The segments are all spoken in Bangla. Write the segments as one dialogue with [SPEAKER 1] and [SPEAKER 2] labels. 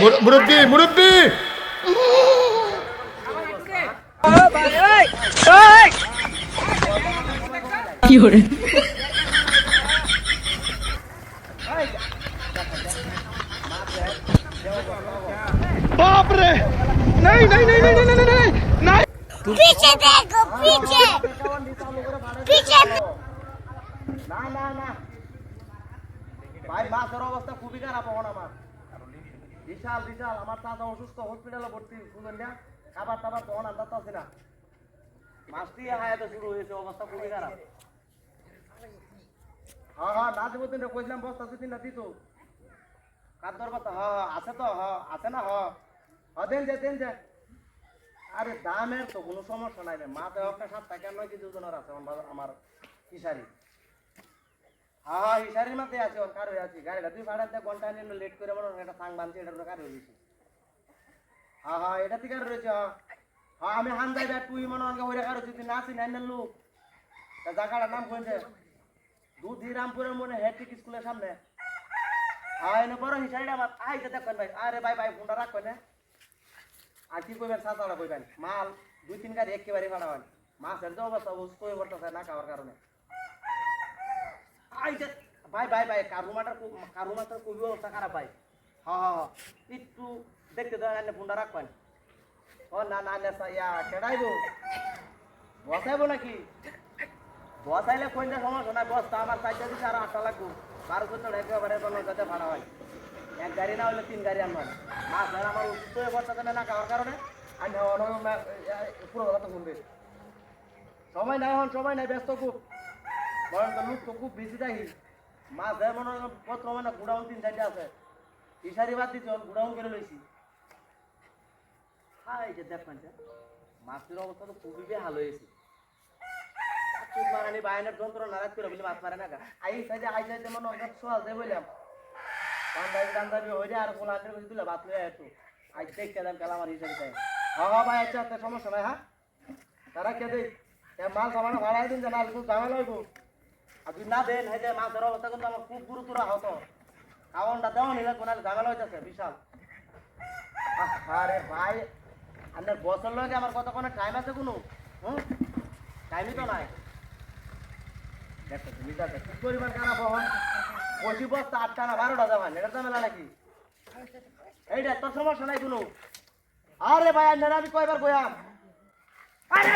[SPEAKER 1] मुरब्बी मुरब्बी! बाप रे नहीं नहीं नहीं नहीं नहीं नहीं नहीं!
[SPEAKER 2] पीछे देखो पीछे! पीछे
[SPEAKER 3] ना ना ना। भाई माँ सर्व अवस्था खूब ही खराब होना मार বিশাল বিশাল। আমার চাচা অসুস্থ হসপিটালে ভর্তি বুঝলেন না? খাবার টাবার তখন আন্দাজ আছে না। মাছটি হায়াতে শুরু হয়েছে, অবস্থা খুবই খারাপ। হ্যাঁ হ্যাঁ নাজিমুদ্দিন রে কইলাম বস্তা সুতি না দিত। কাদ্দর কথা হ আছে তো, হ, আছে না, হ। হ, দেন যে দেন যে। আরে, দামের তো কোনো সমস্যা নাই রে। মাথা একটা সাত টাকা নয় কিছু জনের আছে, আমার আমার হিসারি হ্যাঁ হ্যাঁ হিসারির মাথায় আছে, ওর কারও আছে। গাড়িটা তুই ভাড়া দিয়ে ঘণ্টা নিয়ে লেট করে হয় একটা সাং বানছি এটা কারও রয়েছে। হ্যাঁ হ্যাঁ এটা থেকে রয়েছে হ্যাঁ। হ্যাঁ আমি হান যাই তুই মনে হয় ওই কারও যদি না আসি না লোক তা জায়গাটার নাম কোনছে দুধি রামপুরের মনে হেট্রিক স্কুলের সামনে। হ্যাঁ এনে বড় হিসারিটা আমার আইতে দেখবেন ভাই। আরে ভাই ভাই, ফোনটা রাখবেন না আর কি কইবেন সাতাটা কইবেন। মাল, দুই, তিন গাড়ি একেবারে ভাড়াবেন মাছের যে অবস্থা হয়ে না খাওয়ার কারণে। আই যে ভাই ভাই ভাই কারুমাটার কারুমাটার খুবই অবস্থা খারাপ ভাই। হ্যাঁ হ্যাঁ একটু দেখতে দেন এনে ফোনটা রাখবেন। ও, না না না ইয়া কেডাইবো বসাইবো নাকি? বসাইলে কোনটা সমস্যা? নাই বস্তা আমার চারটা দিচ্ছে আর আটটা লাগবো। বারো চোদ্দ একেবারে কোনো যাতে ভাড়া হয়। এক গাড়ি না হলে তিন গাড়ি আনবেন মাছ ধরে আমার অসুস্থ হয়ে পড়ছে না খাওয়ার কারণে আমি পুরো কথা শুনবে সময় নাই এখন, সময় নাই, ব্যস্ত খুব বরং তো লোক তো খুব বেশি থাকি মাছ ধরে মনে হয় পত্র মানে গুড়াউন তিন চারটে আছে। ইশারি বাদ দিচ্ছি গুড়াউন করে লইছি। হাই যে দেখবেন মাছের অবস্থা তো খুবই বেহাল হয়েছে চুপ মারানি বায়নের যন্ত্র নারাজ করে মাছ মারে না গা। আই সাইডে আই সাইডে মনে হয় সোয়াল দেয় বললাম বান্দাবি বান্দাবি হয়ে যায় আর কোন আন্ডার করে দিলে বাত লয়ে একটু আজ দেখতে দেন কালা আমার হিসাবে তাই হ্যাঁ হ্যাঁ ভাই আচ্ছা আচ্ছা সমস্যা নাই হ্যাঁ? তারা এ মাল সামানো হইব। আর কোন ঝামেলা ভাই আপনার বছর লগে আমার কত কোনো টাইম আছে কোনো? টাইমই তো নাই। দেখো, তুমি দেখো, কি পরিমাণ খারাপ হন পঁচিশ বস্তা আটটা না বারোটা যাবেন এটা তো মেলা নাকি? এইটা, তোর সমস্যা নাই কোনো? আরে ভাই আর আমি কয়বার কয়াম আরে!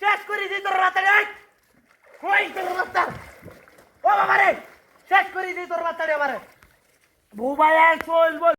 [SPEAKER 3] শেষ করে দিই তোর রাতে কই তোর রাস্তা ও বাবা রে শেষ করে দিই তোর রাতে রে আমারে বুবাই আর চল বল।